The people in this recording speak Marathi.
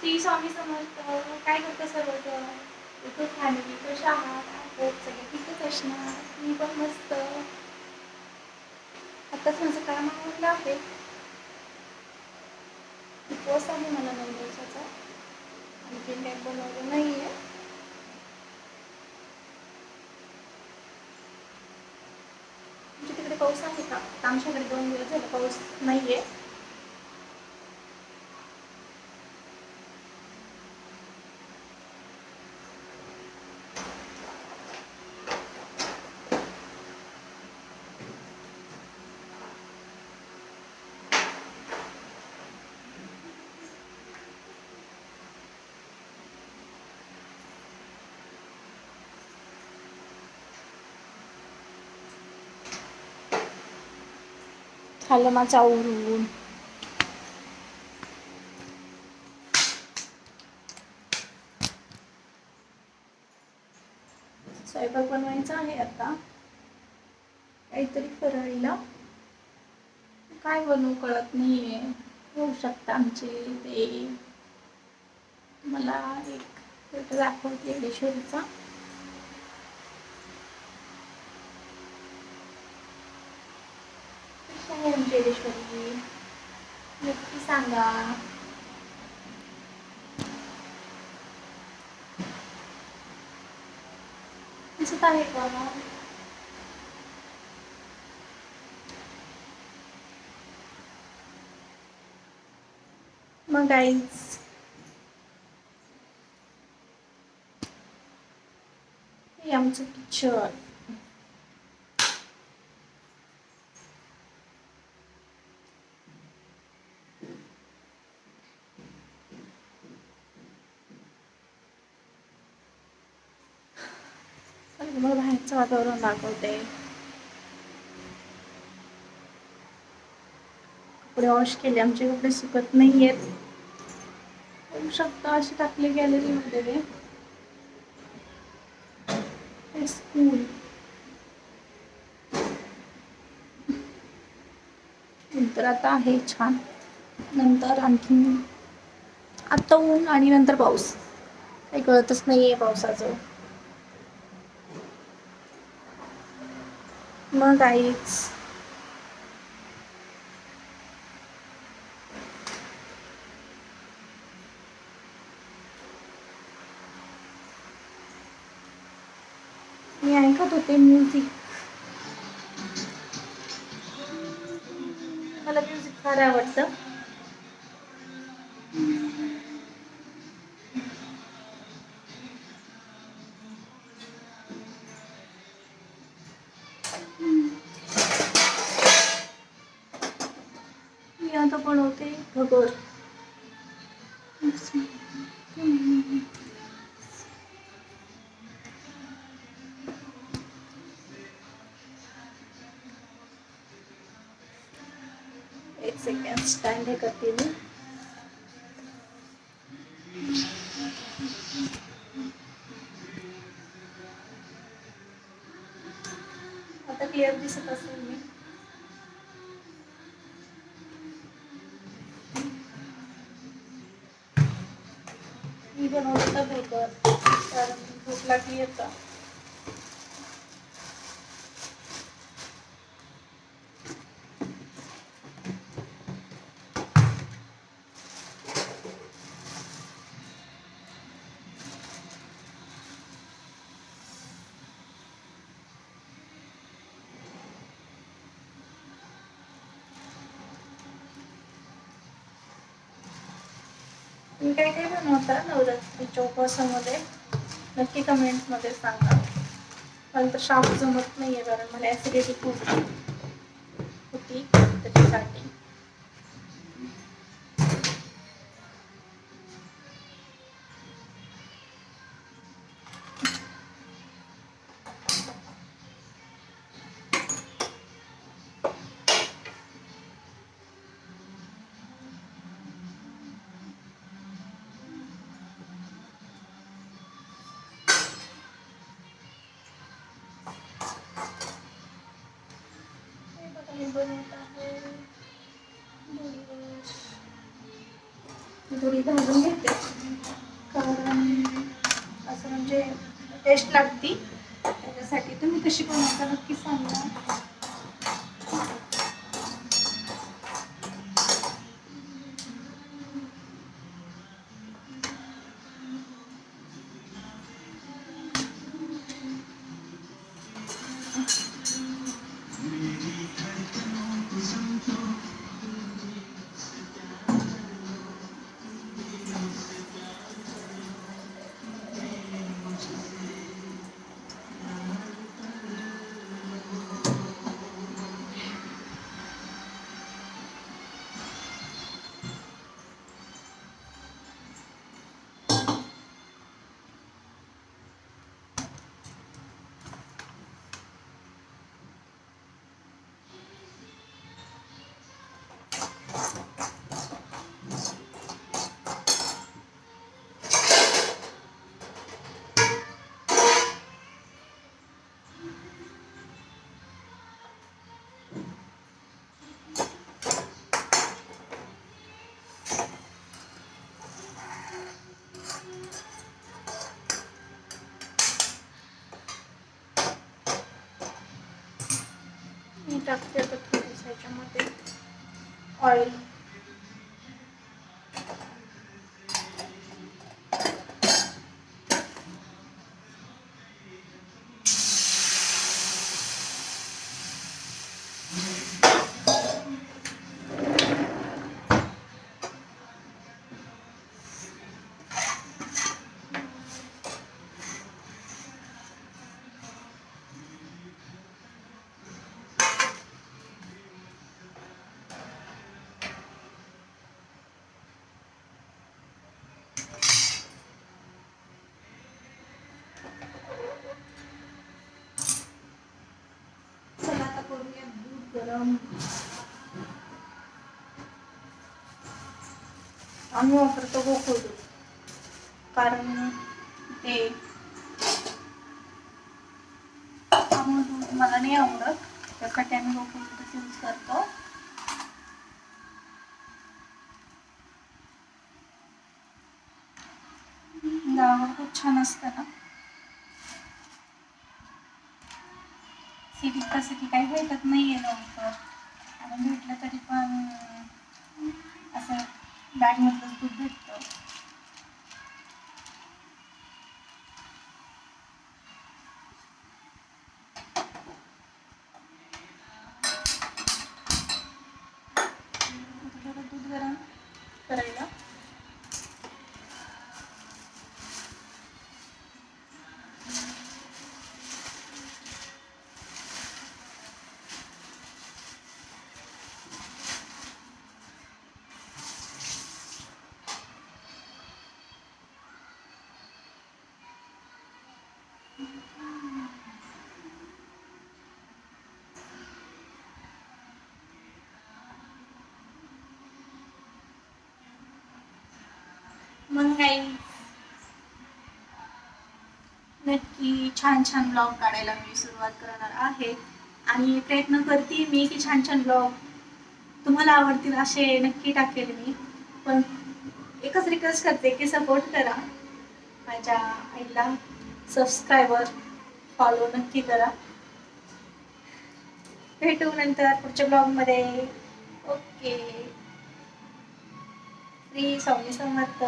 श्री स्वामी समर्थ काय करतं सर्वजण? इथं फॅमिली कशा आहात आहोत सगळे ठीकच असणार मी पण मस्त. आत्ताच माझं काम आवडलं आहे. उपवास आहे मला नऊ दिवसाचा. आणखी काही बनवलं नाही आहे तुमच्या तिकडे पाऊस आहे का? आमच्याकडे दोन दिवस झालं पाऊस नाही आहे खाल्लं माझं आवरून. स्वयंपाक बनवायचा आहे आता. काहीतरी फराळीला काय बनवू कळत नाही आहे होऊ शकतं आमचे ते. मला एक फोटो दाखवते येडेश्वरीचा कशी आहे आमची येडेश्वरी नक्की सांगा दिसत आहे का मग गाईज हे आमचं किचन तुम्हाला बाहेरचं वातावरण दाखवते. कपडे वॉश केले आमचे कपडे सुकत नाही आहेत होऊ शकतं असे टाकले गॅलरीमध्ये स्कूल नंतर आता आहे छान. नंतर आणखी आता ऊन आणि नंतर पाऊस. काही कळतच नाही आहे पावसाचं. मग आईच. मी ऐकत होते म्युझिक मला म्युझिक फार आवडतं. भगर एक सेकंड स्टँड हे करते मी. बनवलं तर भगर कारण भूक लागली आता तुम्ही काय काय बनवता नवरात्रीच्या उपवासामध्ये नक्की कमेंटमध्ये सांगा. मला तर शाप जमत नाही आहे कारण मला ॲसिडिटी खूप होती त्याच्यासाठी. थोडी भाजून घेते कारण असं म्हणजे टेस्ट लागती त्याच्यासाठी तुम्ही कशी बनवता नक्की सांगा Gracias. oil करूया दूध गरम. आम्ही वापरतो गोकुळ दूध. कारण ते आम्ही दूध मला नाही आवडत. त्यासाठी आम्ही गोकुळ दूधच यूज करतो. गावावर खूप छान असतं ना? सिटीत तसं की काही भेटत नाही आहे लवकर आणि भेटलं तरी पण असं बॅगमधलंच दूध भेटतं आता थोडं दूध गरम करायला मग काही नक्की छान छान ब्लॉग काढायला मी सुरुवात करणार आहे आणि प्रयत्न करते मी की छान छान ब्लॉग तुम्हाला आवडतील असे नक्की टाकेल मी. पण एकच रिक्वेस्ट करते की सपोर्ट करा. माझ्या आईला सबस्क्रायबर फॉलो नक्की करा. भेटू नंतर पुढच्या ब्लॉगमध्ये ओके श्री स्वामी समर्थ